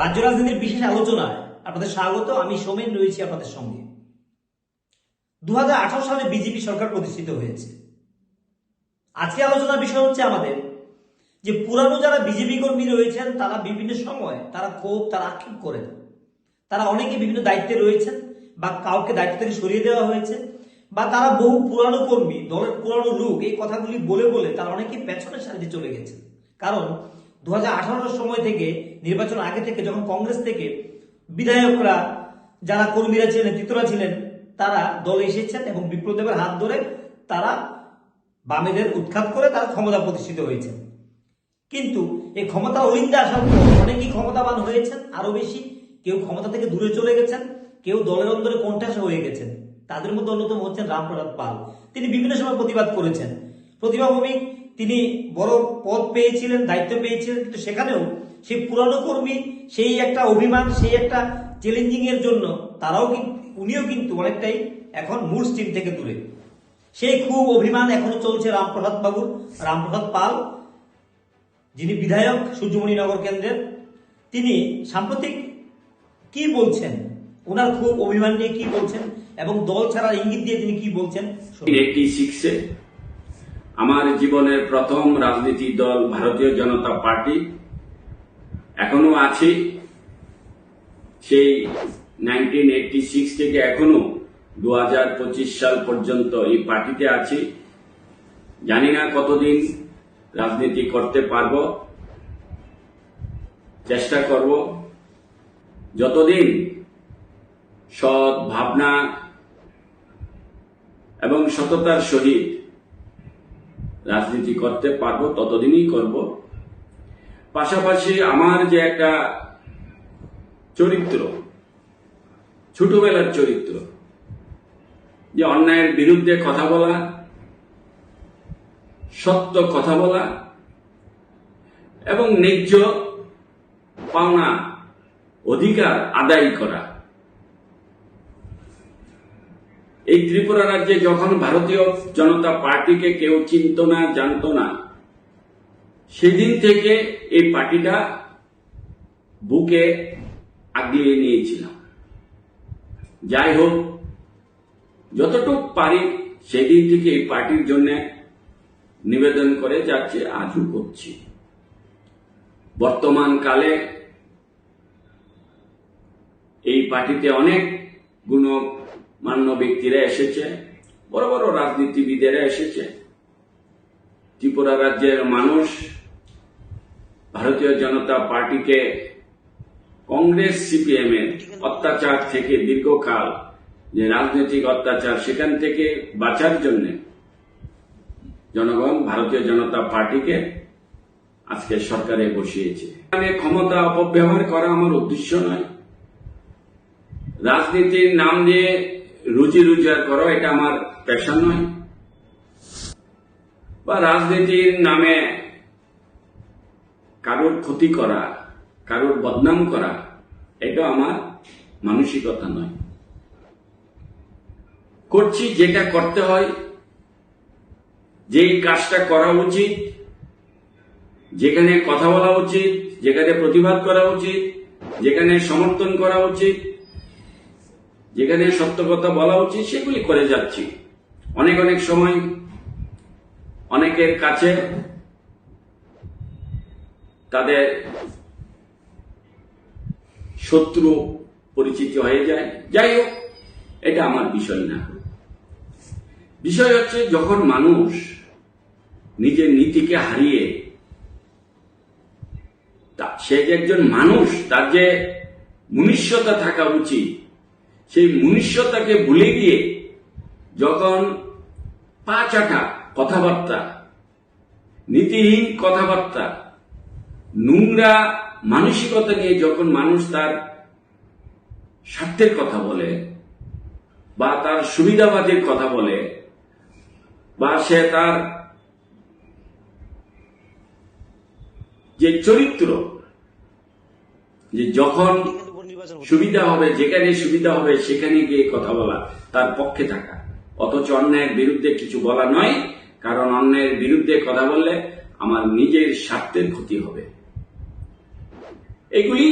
রাজ্য রাজনীতির বিশেষ আলোচনায় আপনাদের স্বাগত, আমি সোমেন রয়েছি আপনাদের সঙ্গে। দু হাজার আঠারো সালে বিজেপি সরকার প্রতিষ্ঠিত হয়েছে। আজকে আলোচনার বিষয় হচ্ছে আমাদের যে পুরানো যারা বিজেপি কর্মী রয়েছেন, তারা বিভিন্ন সময় তারা ক্ষোভ, তারা আক্ষেপ করেন তারা অনেকে বিভিন্ন দায়িত্বে রয়েছেন বা কাউকে দায়িত্ব থেকে সরিয়ে দেওয়া হয়েছে বা তারা বহু পুরানো কর্মী, দলের পুরানো লোক, এই কথাগুলি বলে বলে তারা অনেকে পেছনের সারিতে চলে গেছে কারণ দু হাজার সময় থেকে নির্বাচন আগে থেকে যখন কংগ্রেস থেকে বিধায়করা যারা কর্মীরা ছিলেন, নেতৃত্বরা ছিলেন, তারা দলে এসেছেন এবং বিপ্লবদেবের হাত ধরে তারা বামেদের উৎখাত করে তারা ক্ষমতা প্রতিষ্ঠিত হয়েছে। কিন্তু এই ক্ষমতা অলিন্দে আসার পর অনেকেই ক্ষমতাবান হয়েছেন আরও বেশি। কেউ ক্ষমতা থেকে দূরে চলে গেছেন, কেউ দলের অন্তরে কণ্ঠাসা হয়ে গেছেন। তাদের মধ্যে অন্যতম হচ্ছেন রামপ্রসাদ পাল। তিনি বিভিন্ন সময় প্রতিবাদ করেছেন। প্রতিভা তিনি বড় পদ পেয়েছিলেন, দায়িত্ব পেয়েছিলেন, কিন্তু সেখানেও সেই পুরানো কর্মী, সেই একটা অভিমান, সেই একটা চ্যালেঞ্জিং এর জন্য তারাও উনিও কিন্তু অনেকটাই এখন মূল স্ট্রিম থেকে দূরে। সেই খুব অভিমান এখনও চলছে রামপ্রসাদ বাবুর, রামপ্রসাদ পাল, যিনি বিধায়ক সূর্যমণিনগর কেন্দ্রের। তিনি সাম্প্রতিক কি বলছেন? ওনার খুব অভিমান নিয়ে কি বলছেন? এবং দল ছাড়ার ইঙ্গিত দিয়ে তিনি কি বলছেন। এইটি সিক্সে আমার জীবনের প্রথম রাজনীতি দল ভারতীয় জনতা পার্টি। এখনও আছি। সেই নাইনটিন এইটটি সিক্স থেকে এখনও দু হাজার পঁচিশ সাল পর্যন্ত এই পার্টিতে আছি। জানি না কতদিন রাজনীতি করতে পারব। চেষ্টা করব। যতদিন সৎ ভাবনা এবং সততার সহিত রাজনীতি করতে পারব, ততদিনই করব। পাশাপাশি আমার যে একটা চরিত্র, ছোটবেলার চরিত্র, যে অন্যায়ের বিরুদ্ধে কথা বলা, সত্য কথা বলা, এবং ন্যায্য পাওনা অধিকার আদায় করা এই ত্রিপুরা রাজ্যে যখন ভারতীয় জনতা পার্টিকে কেউ চিনত না, জানত না, সেদিন থেকে এই পার্টিটা বুকে আগলিয়ে নিয়েছিলাম যাই হোক, যতটুক পারি সেদিন থেকে এই পার্টির জন্য নিবেদন করে যাচ্ছে, আজও করছি। বর্তমান কালে এই পার্টিতে অনেক গুণমান্য ব্যক্তিরা এসেছে, বড় বড় রাজনীতিবিদেরা এসেছে। ত্রিপুরা রাজ্যের মানুষ, ভারতীয় জনতা পার্টিকে কংগ্রেস সিপিএম এর অত্যাচার থেকে দীর্ঘকাল যে রাজনৈতিক অত্যাচার সেখান থেকে বাঁচার জন্য জনগণ ভারতীয় জনতা পার্টিকে আজকে সরকারে বসিয়েছে। এখানে ক্ষমতা অপব্যবহার করা আমার উদ্দেশ্য নয়। রাজনীতির নাম দিয়ে রুজি রোজগার করো, এটা আমার পেশা নয়। বা রাজনীতির নামে কারোর ক্ষতি করা, কারোর বদনাম করা, এটা আমার মানসিকতা নয়। করছি যেটা করতে হয়, যেই কাজটা করা উচিত, যেখানে কথা বলা উচিত, যেখানে প্রতিবাদ করা উচিত, যেখানে সমর্থন করা উচিত যেখানে সত্য কথা বলা উচিত, সেগুলি করে যাচ্ছি। অনেক অনেক সময়, অনেকের কাছে তাদের শত্রু পরিচিত হয়ে যায়। যাই হোক, এটা আমার বিষয় না। বিষয় হচ্ছে, যখন মানুষ নিজের নীতিকে হারিয়ে সে যে একজন মানুষ, তার যে মনুষ্যতা থাকা উচিত সেই মনুষ্যতাকে ভুলে গিয়ে যখন পা চাটা কথাবার্তা, নীতিহীন কথাবার্তা, নোংরা মানসিকতা নিয়ে যখন মানুষ তার স্বার্থের কথা বলে বা তার সুবিধাবাদের কথা বলে বা সে তার যে চরিত্র, যে যখন সুবিধা হবে যেখানে সুবিধা হবে সেখানে গিয়ে কথা বলা তার পক্ষে থাকা। অথচ অন্যায়ের বিরুদ্ধে কিছু বলা নয় কারণ অন্যায়ের বিরুদ্ধে কথা বললে আমার নিজের স্বার্থের ক্ষতি হবে। এগুলি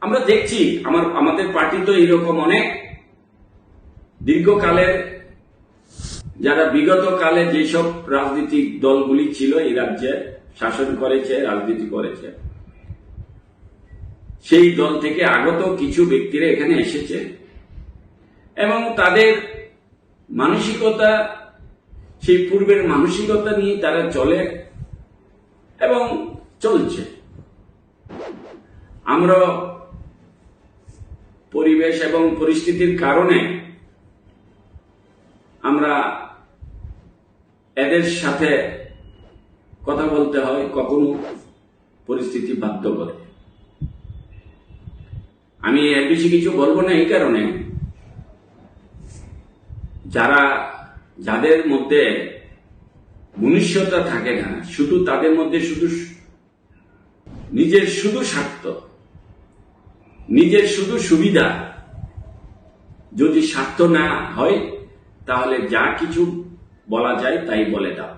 আমরা দেখছি আমার আমাদের পার্টি তো এরকম অনেক। দীর্ঘকালের যারা বিগত কালে যেসব রাজনৈতিক দলগুলি ছিল এই রাজ্যে শাসন করেছে রাজনীতি করেছে সেই দল থেকে আগত কিছু ব্যক্তিরা এখানে এসেছে এবং তাদের মানসিকতা, সেই পূর্বের মানসিকতা নিয়ে তারা চলে এবং চলছে। আমরা পরিবেশ এবং পরিস্থিতির কারণে আমরা এদের সাথে কথা বলতে হয়, কখনো পরিস্থিতি বাধ্য করে। আমি এর বেশি কিছু বলব না এই কারণে। যারা, যাদের মধ্যে মনুষ্যতা থাকে না, শুধু তাদের মধ্যে শুধু নিজের শুধু স্বার্থ, নিজের শুধু সুবিধা যদি স্বার্থ না হয়, তাহলে যা কিছু বলা যায় তাই বলে দাও।